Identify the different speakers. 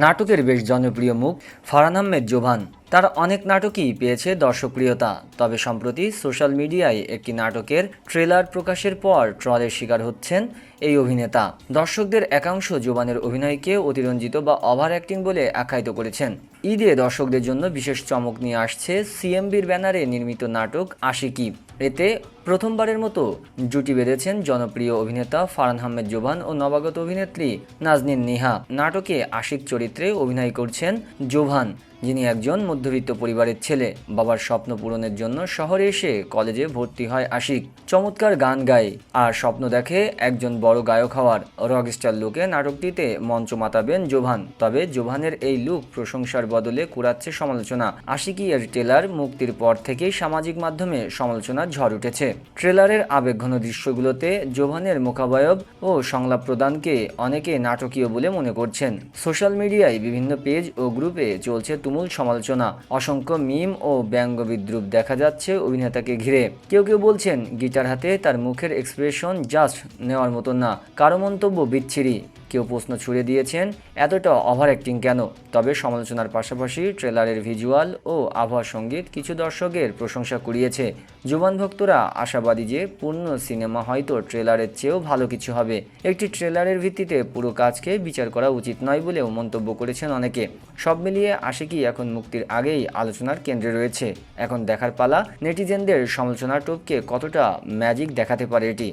Speaker 1: নাটকের বেশ জনপ্রিয় মুখ ফারহান আহমেদ জোভান। তার অনেক নাটকই পেয়েছে দর্শকপ্রিয়তা। তবে সম্প্রতি সোশ্যাল মিডিয়ায় একটি নাটকের ট্রেলার প্রকাশের পর ট্রলের শিকার হচ্ছেন এই অভিনেতা। দর্শকদের একাংশ জোবানের অভিনয়কে অতিরঞ্জিত বা ওভার অ্যাক্টিং বলে আখ্যায়িত করেছেন। ঈদে দর্শকদের জন্য বিশেষ চমক নিয়ে আসছে সিএমবির ব্যানারে নির্মিত নাটক আশিকি। এতে প্রথমবারের মতো জুটি বেঁধেছেন জনপ্রিয় অভিনেতা ফারহান আহমেদ জোবান ও নবাগত অভিনেত্রী নাজনীন নিহা। নাটকে আশিক চরিত্রে অভিনয় করছেন জোভান, যিনি একজন মধ্যবিত্ত পরিবারের ছেলে। বাবার স্বপ্ন পূরণের জন্য শহরে এসে কলেজে ভর্তি হয় আশিক। চমৎকার গান গায় আর স্বপ্ন দেখে একজন বড় গায়ক হওয়ার রকস্টার লুকে নাটকটিতে মঞ্চ মাতাবেন জোভান। তবে জোভানের এই লুক প্রশংসার বদলে কুড়াচ্ছে সমালোচনা। আশিকি এর টেলার মুক্তির পর থেকেই সামাজিক মাধ্যমে সমালোচনার ঝড় উঠেছে। ট্রেলারের আবেগঘন দৃশ্যগুলোতে জোভানের মোকাবায়ব ও সংলাপ প্রদানকে অনেকে নাটকীয় বলে মনে করছেন। সোশ্যাল মিডিয়ায় বিভিন্ন পেজ ও গ্রুপে চলছে তুমুল সমালোচনা। অসংখ্য মিম ও ব্যঙ্গ বিদ্রুপ দেখা যাচ্ছে অভিনেতাকে ঘিরে। কেউ কেউ বলছেন, গিটার হাতে তার মুখের এক্সপ্রেশন জাস্ট নেওয়ার মতো না, কারও মন্তব্য বিচ্ছিরি। কেউ প্রশ্ন ছুড়ে দিয়েছেন, এতটা ওভার অ্যাক্টিং কেন? তবে সমালোচনার পাশাপাশি ট্রেলারের ভিজুয়াল ও আবহাওয়া সংগীত কিছু দর্শকের প্রশংসা কুড়িয়েছে। যুবান ভক্তরা আশাবাদী যে পূর্ণ সিনেমা হয়তো ট্রেলারের চেয়েও ভালো কিছু হবে। একটি ট্রেলারের ভিত্তিতে পুরো কাজকে বিচার করা উচিত নয় বলেও মন্তব্য করেছেন অনেকে। সব মিলিয়ে আশিকি এখন মুক্তির আগেই আলোচনার কেন্দ্রে রয়েছে। এখন দেখার পালা, নেটিজেনদের সমালোচনার টোপকে কতটা ম্যাজিক দেখাতে পারে এটি?